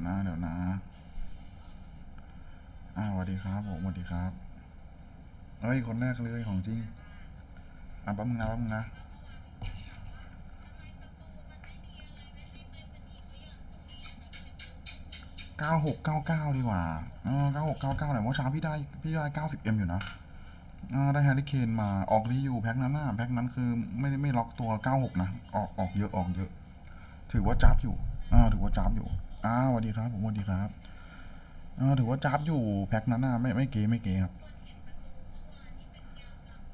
ยวนะเดี๋ยวนะอ้าวสวัสดีครับผมสวัสดีครับเฮ้ยคนแรกเลยของจริงอะแป๊บนึงนะแป๊บนึงนะเก้าหกเก้าเก้าดีกว่าเออเก้าหกเก้าเก้าไหนเมื่อเช้าพี่ได้พี่ได้เก้าสิบเอ็มอยู่นะอ่าได้แฮร์รี่เคนมาออกรีอยู่แพ็คนั้นน่ะแพ็คนั้นคือไม่ได้ไม่ล็อกตัวเก้าหกนะออกออกเยอะออกเยอะ ถือว่าจับอยู่อ่าถือว่าจับอยู่ อ้าวสวัสดีครับ ผมสวัสดีครับอ่าถือว่าจับอยู่แพ็คนั้นน่ะไม่ไม่เก๋ไม่เก๋ครับ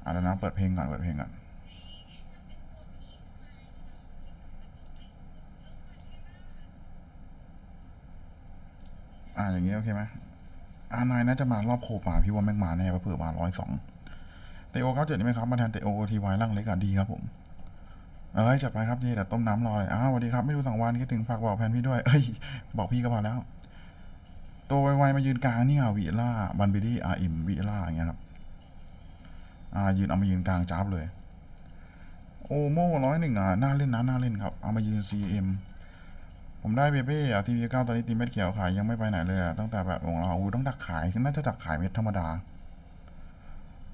อาแล้วนะเปิดเพลงก่อนเปิดเพลงก่อนอ่าอย่างเงี้ยโอเคไหมอ่านายน่าจะมารอบโคปาพี่ว่าแม่งมาแน่เผื่อมาร้อยสองเตโอเก้าเจ็ดนี่ไหมครับ มาแทนเตโอทีวายร่างเล็กอะดีครับผม เอ้ยจัดไปครับเจเดี๋ยวต้มน้ำรอเลยอ้าวสวัสดีครับไม่ดูสองวันคิดถึงฝากบอกแฟนพี่ด้วย เอ้ย บอกพี่ก็พอแล้ว ตัวไวๆมายืนกลางนี่อะวิล่าบันเบดี้อาอิมวิล่าอย่างเงี้ยครับอ่ายืนเอามายืนกลางจ้าบเลย โอโม่ร้อยหนึ่งอะน่าเล่นนะน่าเล่นครับ เอามายืน CM ผมได้เบเบ้อะทีวีเก้าตอนนี้ตีเม็ดเขียวขายยังไม่ไปไหนเลยตั้งแต่แบบของเราอู้ต้องดักขายน่าจะดักขายเม็ดธรรมดา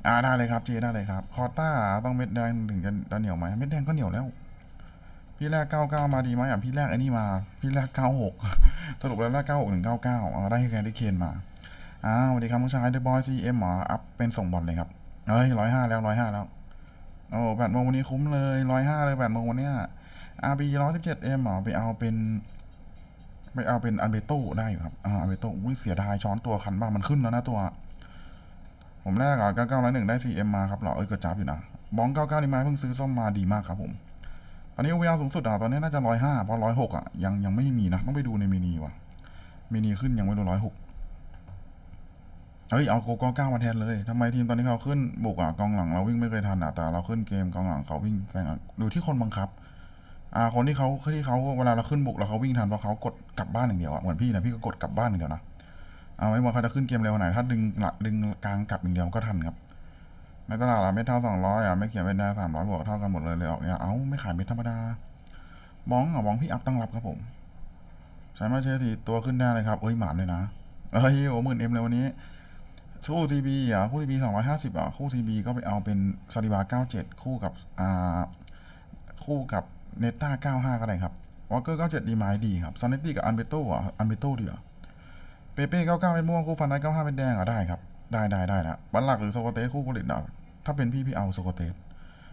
อ่าได้เลยครับเจได้เลยครับ คอต้าต้องเม็ดแดงถึงจะจะเหนียวไหมเม็ดแดงก็เหนียวแล้ว พี่แรกเก้าเก้ามาดีไหมอะพี่แรกไอ้นี่มา พี่แรกเก้าหกสรุปแล้วแรกเก้าหกถึงเก้าเก้าได้แค่ได้เคนมาอ้าวสวัสดีครับน้องชายเดอะบอยซีเอ็มหมออัพเป็นส่งบอลเลยครับเอ้ยร้อยห้าแล้วร้อยห้าแล้วโอ้แปดโมงวันนี้คุ้มเลยร้อยห้าเลยแปดโมงวันเนี้ยอาร์บีร้อยสิบเจ็ดเอ็มหมอไปเอาเป็นไปเอาเป็นอันเบโต้ได้อยู่ครับอ่าอันเบโต้อุ้ยเสียดายช้อนตัวคันบ้างมันขึ้นแล้วนะตัว ผมแรกอะเก้าเก้าร้อยหนึ่งได้ซีเอ็มมาครับหรอเอ้ยเกิดจับอยู่นะบองเก้าเก้านี่มาเพิ่งซื้อซ่อมมาดีมากครับผม อนนี้ OVR สูงสุดอะตอนนี้น่าจะร้อยห้าเพราะร้อยหกอะยังยังไม่มีนะ ต้องไปดูในเมนีว่ะเมนีขึ้นยังไม่รู้ร้อยหกเฮ้ยเอาโกโก้เก้ามาแทนเลยทำไมทีมตอนนี้เขาขึ้นบุกอะกองหลังเราวิ่งไม่เคยทันอะแต่เราขึ้นเกมกองหลังเขาวิ่งแซงอ่ดูที่คนบังคับอ่าคนที่เขาที่เขาเวลาเราขึ้นบุกแล้วเขาวิ่งทันเพราะเขากดกลับบ้านอย่างเดียวอะเหมือนพี่นะพี่ก็กดกลับบ้านอย่างเดียวนะเอาไม่ว่าเขาจะขึ้นเกมเร็วขนาดไหนถ้าดึงลักดึงกลางกลับอย่างเดียวก็ทันครับ ในตลาดอะเม็ดเท่าสองร้อยอะไม่เขียนเม็ดได้สามร้อยบวกเท่ากันหมดเลยเลยออกเนี่ยเอ้าไม่ขายเม็ดธรรมดาบ้องอะบ้องพี่อัพตั้งรับครับผมใช้มาเชสีตัวขึ้นได้เลยครับเอ้ยหมานเลยนะเอ้ยโอ้หมื่นเอ็มเลยวันนี้คู่ทีบีอะคู่ทีบีสองร้อยห้าสิบอะคู่ทีบีก็ไปเอาเป็นซาดิบาเก้าเจ็ดคู่กับอ่าคู่กับเนต้าเก้าห้าก็ได้ครับวอลเกอร์เก้าเจ็ดดีไม้ดีครับซอนเนตตี้กับอันเบโต้อะอันเบโต้ดีอะเปเป้เก้าเก้าเป็นม่วงคู่ฟันได้เก้าห้าเป็นแดงอะได้ครับ ได้ได้ได้นะบัลลักหรือโซโกเตสคู่กุลิตอะถ้าเป็นพี่พี่เอาโซโกเตส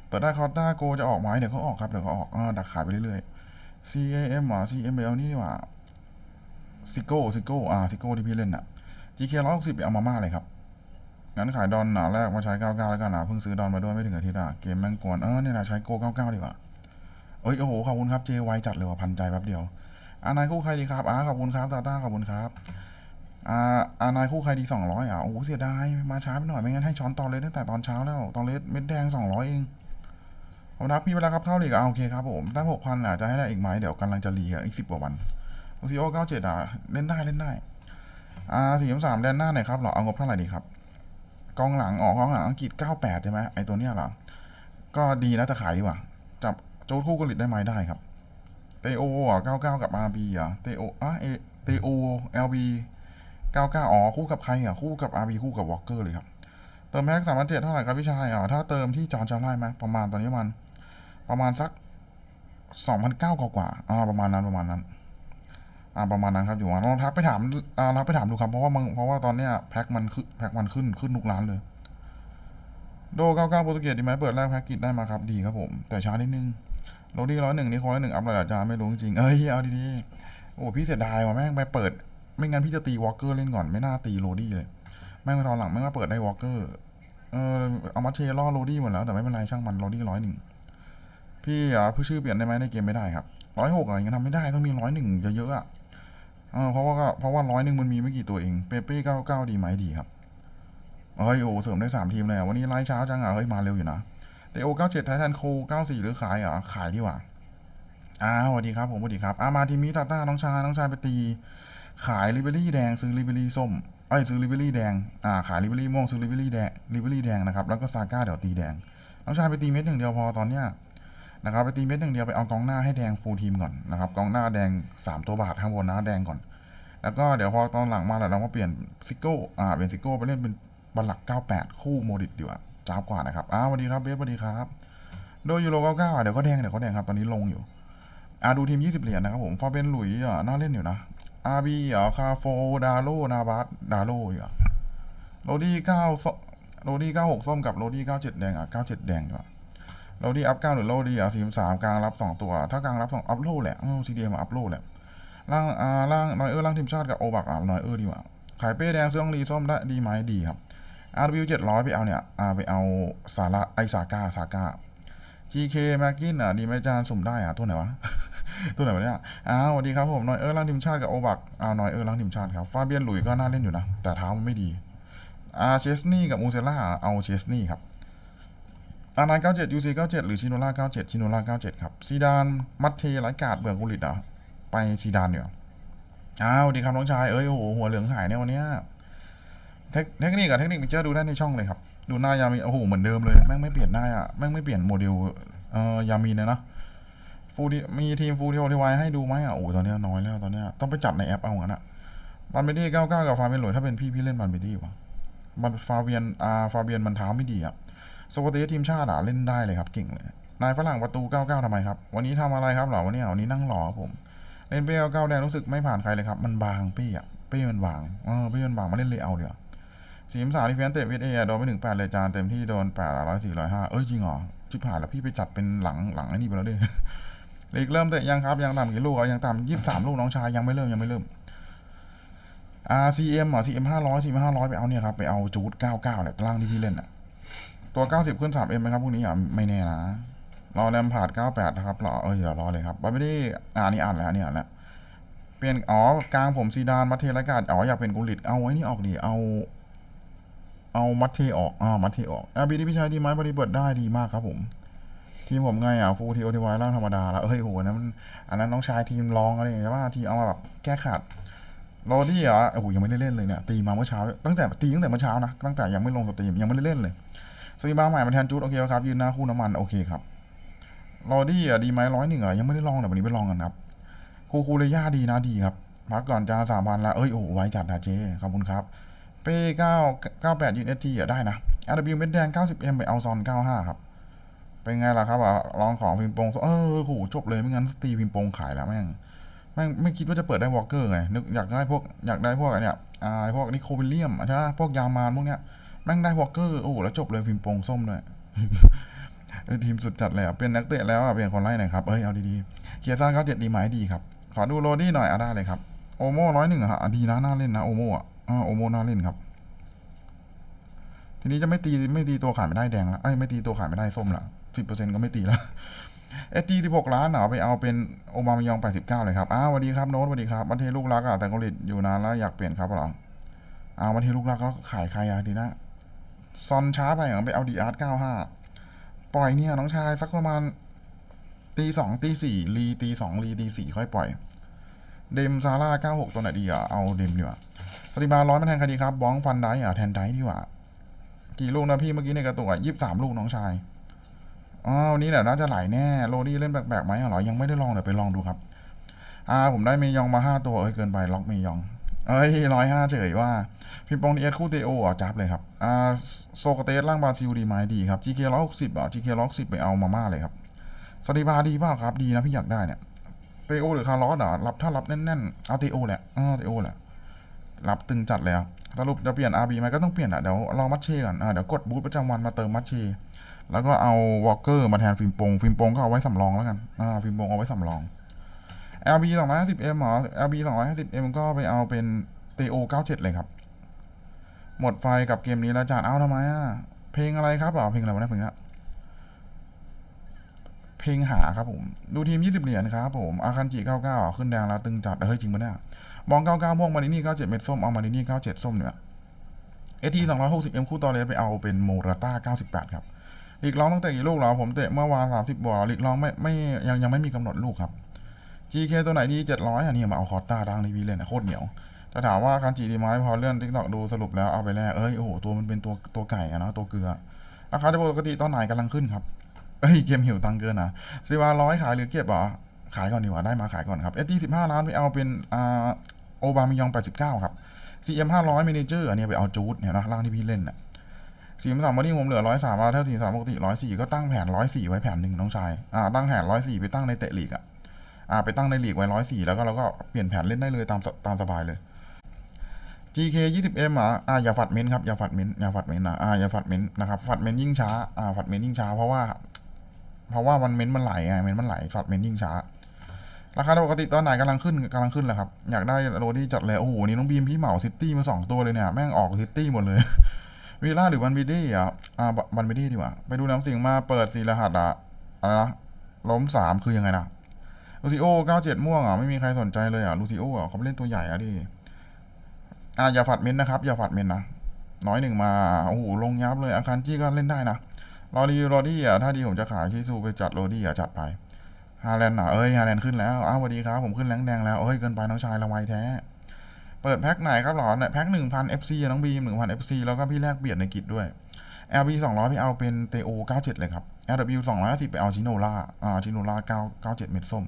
เปิดได้คอร์ต้าโกจะออกไหมเดี๋ยวเขาออกครับเดี๋ยวเขาออกอ่าดักขายไปเรื่อยๆ CAM เหรอ CML นี่ดีกว่าซิโก้ซิโก้อ่าซิโก้ที่พี่เล่นอะ GK ร้อยหกสิบเอามาม่าเลยครับงั้นขายดอนหนาแรกมาใช้เก้าเก้าแล้วกันหนะเพิ่งซื้อดอนมาด้วยไม่ถึงอาทิตย์อะเกมแม่งกวนเออเนี่ยนะใช้โกเก้าเก้าดีกว่าเอ้ยโอ้โหขอบคุณครับเจไวจัดเลยว่ะพันใจแป๊บเดียวอานายคู่ใครดีครับอ่าขอบคุณครับตาต้าขอบคุณครับ อ่าอานายคู่ใครดีสองร้อยอะ โอ้โห เสียดาย มาช้าไปหน่อย ไม่งั้นให้ช้อนตอนเลสตั้งแต่ตอนเช้าแล้ว ตอนเลสเม็ดแดงสองร้อยเองผมรับพี่เวลาครับเข้าลีกอะโอเคครับผม ตั้งหกพันอะจะให้ได้อีกไหมเดี๋ยวกำลังจะรีอะอีกสิบกว่าวันโอซีโอเก้าเจ็ดอะ เล่นได้เล่นได้ อ่าสี่สามแดนหน้าหน่อยครับเหรอ เอางบเท่าไหร่ดีครับ กองหลังออกกองหลังอังกฤษเก้าแปดใช่ไหมไอตัวเนี้ยเหรอ ก็ดีนะแต่ขายดีกว่า จับโจทคู่กลิตได้ไหมได้ครับ เตโออะเก้าเก้ากับอาร์บีอะ เตโออะเอเตโอเอลบี เก้าเก้าอ๋อคู่กับใครอะคู่กับอาร์บีคู่กับวอลเกอร์เลยครับ เติมแม็กสามพันเจ็ดเท่าไหร่ครับพี่ชายอะถ้าเติมที่จอนจำได้ไหมประมาณตอนนี้มัน ประมาณสักสองพันเก้ากว่าอ่าประมาณนั้นประมาณนั้นอ่าประมาณนั้นครับอยู่ว่าลองทักไปถามอ่าทักไปถามดูครับเพราะว่ามันเพราะว่าตอนเนี้ยแพ็คมันขึ้นแพ็คมันขึ้นขึ้นทุกร้านเลย โด้99โปรตุเกสดีไหมเปิดแรกแพ็กกิจได้มาครับดีครับผม แต่ช้านิดนึงโรดี้ร้อยหนึ่งนี่คนละหนึ่งอัพระดับจานไม่รู้จริงเอ้ยเอาดีๆโอ้พี่เสียดายว่ะแม่งไปเปิด ไม่งั้นพี่จะตีวอลเกอร์เล่นก่อนไม่น่าตีโรดี้เลย แม่งตอนหลังแม่งมาเปิดได้วอลเกอร์เออเอามาเชล่อโรดี้หมดแล้วแต่ไม่เป็นไรช่างมันโรดี้ร้อยหนึ่งพี่อะผู้ชื่อเปลี่ยนได้ไหมในเกมไม่ได้ครับร้อยหกอะไรเงี้ยทำไม่ได้ต้องมีร้อยหนึ่งเยอะๆอะเออเพราะว่าก็เพราะว่าร้อยหนึ่งมันมีไม่กี่ตัวเองเปเป้เก้าเก้าดีไหมดีครับเฮ้ยโอ้เสริมได้สามทีมเลยวันนี้ไล่เช้าจังอะเฮ้ยมาเร็วอยู่นะแต่โอเก้าเจ็ดไททันโคเก้าสี่หรือขายเหรอขายดีกว่าอ้าวสวัสดีครับผมสวัสดีครับอามาทีมนี้ตาต้าน้องชายน้องชายไปตี ขายลิเบอรี่แดงซื้อลิเบอรี่ส้มเอ้ยซื้อลิเบอรี่แดงอ่าขายลิเบอรี่ม่วงซื้อลิเบอรี่แดงลิเบอรี่แดงนะครับแล้วก็ซาก้าเดี๋ยวตีแดงน้องชายไปตีเม็ดหนึ่งเดียวพอตอนเนี้ยนะครับไปตีเม็ดหนึ่งเดียวไปเอากองหน้าให้แดงฟูลทีมก่อนนะครับกองหน้าแดงสามตัวบาทข้างบนนะแดงก่อน แล้วก็เดี๋ยวพอตอนหลังมาแล้วเรามาเปลี่ยนซิโก้อ่าเปลี่ยนซิโก้ไปเล่นเป็นบัลหลัก 98 คู่โมดิตดีกว่าจ้ากว่านะครับอ้าวสวัสดีครับเบสสวัสดีครับ โดยยูโร99เดี๋ยวก็แดงเดี๋ยวก็แดงครับตอนนี้ลงอยู่อ่าดูทีม 20 เหรียญนะครับผมฟาเบนหลุยส์อะน่าเล่นอยู่นะ อาร์บีอะคาโฟดาโลนาบาสดาโลอยู่อะโรดี้9ส้มโรดี้96ส้มกับโรดี้97แดงอะ97แดงดีกว่าโรดี้อัพ9หรือโรดี้อะ43กลางรับ2ตัว ถ้ากลางรับ2อัพโลแหละซีดีเอ็มอัพโลแหละล่างอ่าล่างนอยเออร์ล่างทีมชาติกับโอบักอะนอยเออร์ดีกว่าขายเป้แดงเสื้องรีส้มได้ดีไหมดีครับ RW 700ไปเอาเนี่ยอ่าไปเอาซาระไอซาก้าซาก้า GK แม็กกินอะดีไหมจานสุ่มได้อะตัวไหนวะ ตัวไหนวะเนี่ยอ้าวสวัสดีครับผมนอยเออร์ล่างทีมชาติกับโอบักอ่าวนอยเออร์ล่างทีมชาติครับฟาเบียนหลุยส์ก็น่าเล่นอยู่นะ แต่เท้ามันไม่ดีอาเชสนี่กับมูเซล่าเอาเชสนี่ครับอานาย97 UC 97 หรือชิโนล่า97ชิโนล่า97 ครับซีดาน มัตเทไลกาดเบื่อกุลิตอะไปซีดานเนี่ยอ้าวสวัสดีครับน้องชาย เอ้ยโอ้โหหัวเหลืองหายเนี่ยวันเนี้ยเทคเทคนิคกับเทคนิคมิเจอร์ดูได้ในช่องเลยครับ ดูหน้ายามีโอ้โหเหมือนเดิมเลย แม่งไม่เปลี่ยนหน้าอะ แม่งไม่เปลี่ยนโมเดลเอ่อยามีเลยนะ ฟูดีมีทีมฟูดีโอทีวายให้ดูไหมอะโอ้ตอนนี้น้อยแล้วตอนนี้ต้องไปจัดในแอปเอางั้นอะบันเบดี้เก้าเก้ากับฟาเบียนหลวยถ้าเป็นพี่พี่เล่นบันเบดี้วะบันฟาเบียนอ่าฟาเบียนมันเท้าไม่ดีอะสกอตเตทีมชาติอะเล่นได้เลยครับเก่งเลยนายฝรั่งประตูเก้าเก้าทำไมครับ วันนี้ทำอะไรครับเหรอวันนี้วันนี้นั่งรอครับผม เล่นเป้เก้าเก้าแดงรู้สึกไม่ผ่านใครเลยครับ มันบางเป้อะเป้มันบางเออเป้มันบางมาเล่นเลยเอาเดี๋ยวสีมสามที่เฟียนเตะวิทเอโดนไปถึงแปดเลยจานเต็มที่โดนแปดร้อยสี่ร้อยห้าเอ้ยจริงเหรอชิบหายแล้วพี่ไปจัดเป็นหลังหลังไอ้นี่ไปแล้วดิ ลีกเริ่มเตะยังครับยังต่ำกี่ลูกอะยังต่ำยี่สิบสามลูกน้องชายยังไม่เริ่มยังไม่เริ่ม RCM อะ CM ห้าร้อย CM ห้าร้อยไปเอาเนี่ยครับไปเอาจูดเก้าเก้าแหละตารางที่พี่เล่นอะตัวเก้าสิบขึ้นสามเอ็มไหมครับพวกนี้อะไม่แน่นะรอแรมผ่านเก้าแปดนะครับรอเออเดี๋ยวรอเลยครับไม่ได้อ่านนี่อ่านแล้วอันนี่อ่านแล้วเปลี่ยนอ๋อกลางผมซีดานมัทเทราการอ๋ออยากเป็นกุลิตเอาไว้นี่ออกดิเอาเอามัทเทออกอ่ามัทเทออกอ่าบีดีพี่ชายดีไหมบริเบิดได้ดีมากครับผม ทีมผมไงอะฟูทีโอทีวายร่างธรรมดาแล้วเฮ้ยโหนนั้นมันอันนั้นน้องชายทีมรองอะไรอย่างเงี้ยว่าทีเอามาแบบแก้ขาดโรดี้เหรอโอ้โหยังไม่ได้เล่นเลยเนี่ยตีมาเมื่อเช้า ตั้งแต่ตีตั้งแต่เมื่อเช้านะตั้งแต่ยังไม่ลงสตรีมยังไม่ได้เล่นเลยซีบ้าใหม่มาแทนจูดโอเคครับยืนหน้าคู่น้ำมันโอเคครับโรดี้อะดีไหมร้อยหนึ่งเหรยังไม่ได้ลองเดี๋ยววันนี้ไปลองกันครับคูคูเลย่าดีนะดีครับพักก่อนจานสามพันละเอ้ยโอ้ไว้จัดนะเจขอบคุณครับเป้เก้าเก้าแปดยืนเอทีอะได้นะ RW เม็ดแดงเก้าสิบเอ็มไปเอาซอนเก้าห้าครับ เป็นไงล่ะครับอะลองของพิมพ์ปงเออโหจบเลยไม่งั้นตีพิมพ์ปงขายแล้วแม่งแม่งไม่คิดว่าจะเปิดได้วอลเกอร์ไงนึกอยากได้พวกอยากได้พวกไอ้เนี่ยอ่าพวกนิโควิลเลียมใช่ไหมพวกยามานพวกเนี้ยแม่งได้วอลเกอร์โอ้โหแล้วจบเลยพิมพ์ปงส้มด้วยทีมสุดจัดเลยอะเป็นนักเตะแล้วอะเปลี่ยนคนไล่หน่อยครับเอ้ยเอาดีๆเกียร์ซ่าเก้าเจ็ดดีไหมดีครับขอดูโรดี้หน่อยอะได้เลยครับโอโม่ร้อยหนึ่งอะดีนะน่าเล่นนะโอโม่อะโอโม่น่าเล่นครับทีนี้จะไม่ตีไม่ตีตัวขายไม่ได้แดงละไอ้ไม่ตีตัวขายไม่ได้ส้มละ สิบเปอร์เซ็นต์ก็ไม่ตีและเอตีสิบหกล้านเหรอไปเอาเป็นโอบามายองแปดสิบเก้าเลยครับ อ้าวสวัสดีครับโน้ตสวัสดีครับ มันเทลูกรักอะแต่กาหลีอยู่นานแล้วอยากเปลี่ยนครับหรออ้าวมันเทลูกรักแล้วขายใครอะดีนะ ซอนช้าไปเหรอไปเอาดีอาร์ตเก้าห้าปล่อยเนี่ยน้องชายสักประมาณตีสองตีสี่รีตีสองรีตีสี่ค่อยปล่อย เดมซาร่าเก้าหกตัวไหนดีอะเอาเดมดีกว่าสติบาร้อยมาแทนคดีครับบ้องฟันได้อะแทนได้ดีกว่า กี่ลูกนะพี่เมื่อกี้ในกระตุกอะยี่สิบสามลูกน้องชาย อ๋อวันนี้เดี๋ยวน่าจะไหลแน่โรดี้เล่นแปลกๆไหมเหรอยังไม่ได้ลองเดี๋ยวไปลองดูครับ อ่า ผมได้เมยองมาห้าตัวเอ้ยเกินไปล็อกเมยอง เอ้ยร้อยห้าเฉยว่าพิมพ์ปองดีเอสคู่เตโออะจับเลยครับอ่าโซกเตสล่างบาซิลดีไหมดีครับ GK ร้อยหกสิบอะ GK ร้อยหกสิบไปเอามาม่าเลยครับสติบาดีเปล่าครับดีนะพี่อยากได้เนี่ยเตโอหรือคาร์ลอสเหรอรับถ้ารับแน่นๆเอาเตโอแหละอ๋อเตโอแหละรับตึงจัดเลยอะสรุปจะเปลี่ยน RB ไหมก็ต้องเปลี่ยนอะเดี๋ยวรองมัชเช่ก่อนอ่าเดี๋ยวกดบูธประจำวันมาเติมมัชเช แล้วก็เอาวอลเกอร์มาแทนฟิล์มโปงฟิล์มโปงก็เอาไว้สำรองแล้วกันอ่าฟิล์มโปงเอาไว้สำรอง LB 250M เหรอ LB 250M ก็ไปเอาเป็น TO 97 เลยครับ หมดไฟกับเกมนี้แล้วจานเอาทำไมอะ เพลงอะไรครับอะเพลงอะไรวะเนี่ยเพลงนี้เพลงหาครับผม ดูทีม 20 เหรียญครับผม อาคันจิ 99 ขึ้นแดงแล้วตึงจัด เฮ้ย จริงปะเนี่ยมอง 99 ม่วงมารินี่ 97 เม็ดส้ม เอามารินี่ 97 ส้มเนี่ยเอที260 M คู่ตอเลสไปเอาเป็นโมราต้า 98 ครับ ลีกร้องตั้งแต่กี่ลูกเหรอผมเตะเมื่อวาน30บบอลลีกร้องไม่ไม่ยังยังไม่มีกำหนดลูกครับ GK ตัวไหนดี700อันนี้มาเอาคอร์ต้าดังในวีเลยนะโคตรเหนียวแต่ถามว่าการจีดีไหมพอเลื่อนทิกตอกดูสรุปแล้วเอาไปแลกเอ้ยโอ้โหตัวมันเป็นตัวตัวไก่อะนะตัวเกลือราคาจะปกติตอนไหนกำลังขึ้นครับเอ้ยเกมหิวตังเกินนะซีวาร้อยขายหรือเก็บเหรอขายก่อนดีกว่าได้มาขายก่อนครับเอทีสิบห้าล้านไปเอาเป็นอ่าโอบามิยอง89ครับ CM 500 Manager อันเจอร์อันนี้ไปเอาจูดเนี่ยนะร่างที่พี่เล่นน่ะ สี่สามวันนี้ผมเหลือร้อยสามอาเท่าสี่สามปกติร้อยสี่ก็ตั้งแผนร้อยสี่ไว้แผนหนึ่งน้องชายอ่าตั้งแผนร้อยสี่ไปตั้งในเตะลีกอะอ่าไปตั้งในลีกไว้ร้อยสี่แล้วก็เราก็เปลี่ยนแผนเล่นได้เลยตามตามสบายเลย GK 20M อะอ่าอย่าฝัดเม้นครับอย่าฝัดเม้นอย่าฝัดเม้นนะอ่าอย่าฝัดเม้นนะครับฝัดเม้นยิ่งช้าอ่าฝัดเม้นยิ่งช้าเพราะว่า เพราะว่ามันเม้นมันไหลไงเม้นมันไหลฝัดเม้นยิ่งช้าราคาปกติตอนไหนกำลังขึ้นกำลังขึ้นแหละครับ อยากได้โรดี้จัดเลย โอ้โห นี่น้องบีมพี่เหมาซิตี้มาสองตัวเลยเนี่ย แม่งออกซิตี้หมดเลย วีล่าหรือบันบิดี้อะอ่าบบันบิดี้ดีกว่า ไปดูน้ำสิงมาเปิดสีรหัสอะอะไรนะล้มสามคือยังไงนะลูซิโอเก้าเจ็ดม่วงอะไม่มีใครสนใจเลยอะลูซิโออะเขาเล่นตัวใหญ่อะดิอ่าอย่าฝัดเม้นนะครับ อย่าฝัดเม้นนะน้อยหนึ่งมาโอ้โหลงยับเลยอาคารจี้ก็เล่นได้นะรอดีรอดี้อะถ้าดีผมจะขายชิซูไปจัดโรดี้อะจัดไปฮาแลนด์อะเอ้ยฮาแลนด์ขึ้นแล้วอ้าวสวัสดีครับผมขึ้นแรงแดงแล้วเอ้ยเกินไปน้องชายละไวแท้ เปิดแพ็คไหนครับหรอเนี่ยแพ็คหนึ่งพัน FC อะน้องบีมหนึ่งพัน FC แล้วก็พี่แลกเปลี่ยนในกิจด้วย LB สองร้อยพี่เอาเป็นเตโอเก้าเจ็ดเลยครับ LW สองร้อยสิไปเอาชิโนล่าอ่าชิโนล่าเก้าเก้าเจ็ดเม็ดส้ม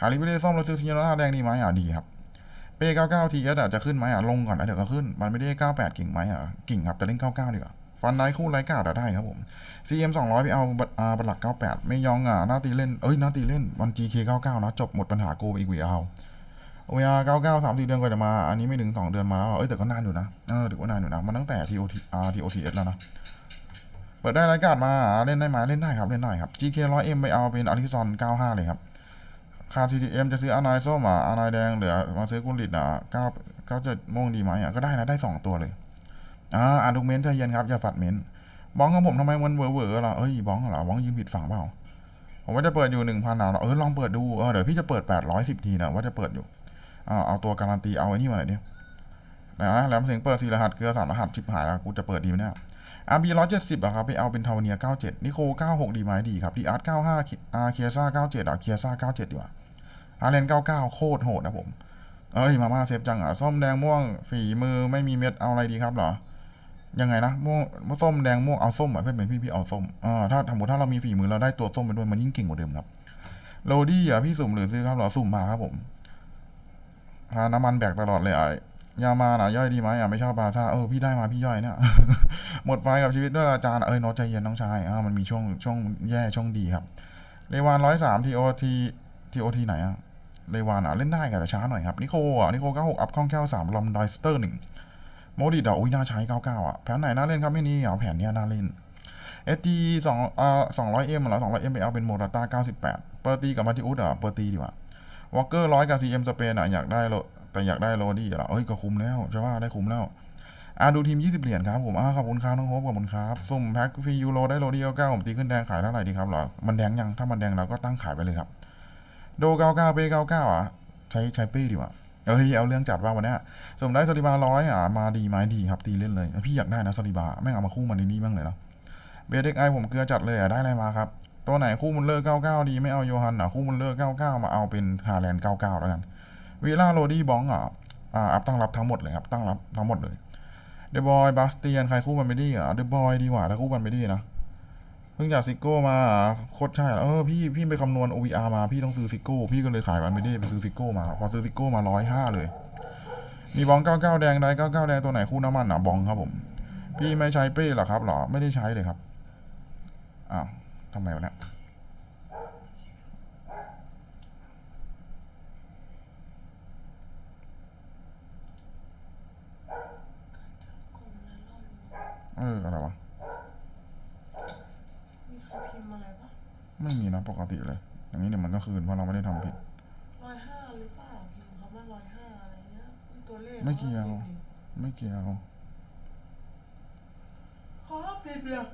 คาริเบเล่ส้มเราซื้อชิโนล่าแดงดีไหมอะดีครับเป้เก้าเก้าทีเอสอะจะขึ้นไหมอะลงก่อนนะเดี๋ยวก็ขึ้นมันไม่ได้เก้าแปดกิ่งไหมอะกิ่งครับแต่เล่นเก้าเก้าดีกว่าฟันไนคู่ไรเก้าได้ครับผม CM สองร้อยพี่เอาบัตรอ่าบัตรหลักเก้าแปดไม่ยองอะหน้าตีเล่นเอ้ยหน้าตีเล่นวัน GK เก้าเก้านะจบหมดปัญหาโกอีกวีเอา โอ้ยเก้าเก้าสามสี่เดือนกว่าจะมา อันนี้ไม่ถึงสองเดือนมาแล้ว เอ้ยแต่ก็นานอยู่นะ เออถือว่านานอยู่นะ มันตั้งแต่ TOT อ่า TOTS แล้วนะ เปิดได้รายการมา เล่นได้ไหมเล่นได้ครับ เล่นได้ครับ GK ร้อยเอ็มไปเอาเป็นอาริซอนเก้าห้าเลยครับ คาร์ CTM จะซื้ออานายส้มอะอานายแดงเหลือมาซื้อกุลิตอะเก้าเก้าจ็ดโมงดีไหมอะ ก็ได้นะ ได้สองตัวเลย อ่าอ่านดูเมนต์ใจเย็นครับ อย่าฝัดเมนต์บ้องของผมทำไมมันเวอร์เวอร์ล่ะเอ้ยบ้องเหรอบ้องยืนผิดฝั่งเปล่าผมว่าจะเปิดอยู่หนึ่งพันอะเออลองเปิดดู เออเดี๋ยวพี่จะเปิดแปดร้อยสิบทีนะว่าจะเปิดอยู่ อ่าเอาตัวการันตีเอาไอ้นี่มาหน่อยดินะแหลมเสียงเปิดสี่รหัสเกลือสามรหัสชิบหายแล้วกูจะเปิดดีไหมเนี่ยอาร์บีร้อยเจ็ดสิบอะครับไปเอาเป็นทาวเนียเก้าเจ็ดนิโคเก้าหกดีไหมดีครับดีอาร์ตเก้าห้าอาร์เคียซ่าเก้าเจ็ดอะเคียซ่าเก้าเจ็ดดีกว่าอาร์เลนเก้าเก้าโคตรโหดนะผม เอ้ยมาม่าเซฟจังอะส้มแดงม่วงฝีมือไม่มีเม็ดเอาอะไรดีครับเหรอ ยังไงนะม่วงส้มแดงม่วงเอาส้มอะเพื่อนเป็นพี่พี่เอาส้มอ่าถ้าสมมติถ้าเรามีฝีมือเราได้ตัวส้มไปด้วยมันยิ่งเก่งกว่าเดิมครับโรดี้อะพี่สุ่มหรือซื้อครับเหรอสุ่มมาครับผม พาน้ำมันแบกตลอดเลยไอ้ยามาหนะย่อยดีไหมอะไม่ชอบบาซ่าเออพี่ได้มาพี่ย่อยเนี่ย หมดไฟกับชีวิตด้วยอาจารย์เอ้ยโน้ตใจเย็นน้องชายอ่ามันมีช่วงช่วงแย่ช่วงดีครับเลวานร้อยสามทีโอทีทีโอทีไหนอะเลวานอะเล่นได้แต่ช้าหน่อยครับนิโคอะนิโคเก้าหกอัพคล่องแคล่วสามลอมดอยสเตอร์หนึ่งโมดิดอะอุ้ยน่าใช้เก้าเก้าอะแผนไหนน่าเล่นครับไม่นี่เอาแผนเนี้ยน่าเล่นเอทีสองอ่าสองร้อยเอ็มเหรอสองร้อยเอ็มไปเอาเป็นโมราต้าเก้าสิบแปดเปอร์ตีกับมาติอุสอะเปอร์ตีดีกว่า วอลเกอร์ร้อยกับซีเอ็มสเปนอะอยากได้โลแต่อยากได้โรดี้อะเอ้ยก็คุ้มแล้วจะว่าได้คุ้มแล้วอะดูทีม 20 เหรียญครับผมอะขอบคุณครับน้องโฮปขอบคุณครับสุ่มแพ็คฟรียูโรได้โรดี้เก้าผมตีขึ้นแดงขายเท่าไหร่ดีครับเหรอมันแดงยังถ้ามันแดงเราก็ตั้งขายไปเลยครับโดเก้าเก้าเป้เก้าเก้าอะใช้ใช้เป้ดีกว่าเอ้ยเอาเรื่องจัดว่าวันนี้สมได้สลิบาร้อยอะมาดีไหมดีครับตีเล่นเลย พี่อยากได้นะสลิบาแม่งเอามาคู่มันในนี้บ้างเลยนะเบเด็กไอผมเกลือจัดเลยอะได้อะไรมาครับ ตัวไหนคู่มุลเลอร์99 ดีไม่เอาโยฮันอะคู่มุลเลอร์ 99 มาเอาเป็นฮาแลนด์ 99 แล้วกันวิล่าโรดี้บองอะอ่าอัพตั้งรับทั้งหมดเลยครับตั้งรับทั้งหมดเลยเดบอยบาสเตียนใครคู่มันไม่ดีอะเดบอยดีกว่าถ้าคู่มันไม่ดีนะเพิ่งจากซิโก้มาโคตรใช่เออพี่พี่ไปคำนวณ OVR มาพี่ต้องซื้อซิโก้พี่ก็เลยขายมันไม่ด้ไปซื้อซิโก้มาพอซื้อซิโก้มาร้อยห้าเลย มีบอง 99 แดงได้99 แดงตัวไหนคู่น้ำมันอะบองครับผม พี่ไม่ใช้เป้หรอครับหรอไม่ได้ใช้เลยครับอ้าว ทำไมวะเนี่ยเอออะไรวะ มีใครพิมพ์อะไรปะไม่มีนะปกติเลย อย่างนี้เนี่ยมันก็คืนเพราะเราไม่ได้ทำผิด ร้อยห้าหรือเปล่าพิมพ์คำว่าร้อยห้าอะไรเงี้ยตัวเลขไม่เกี่ยวขาพิพ์ดิไม่เกี่ยวเขาห้ามพิมพ์เลย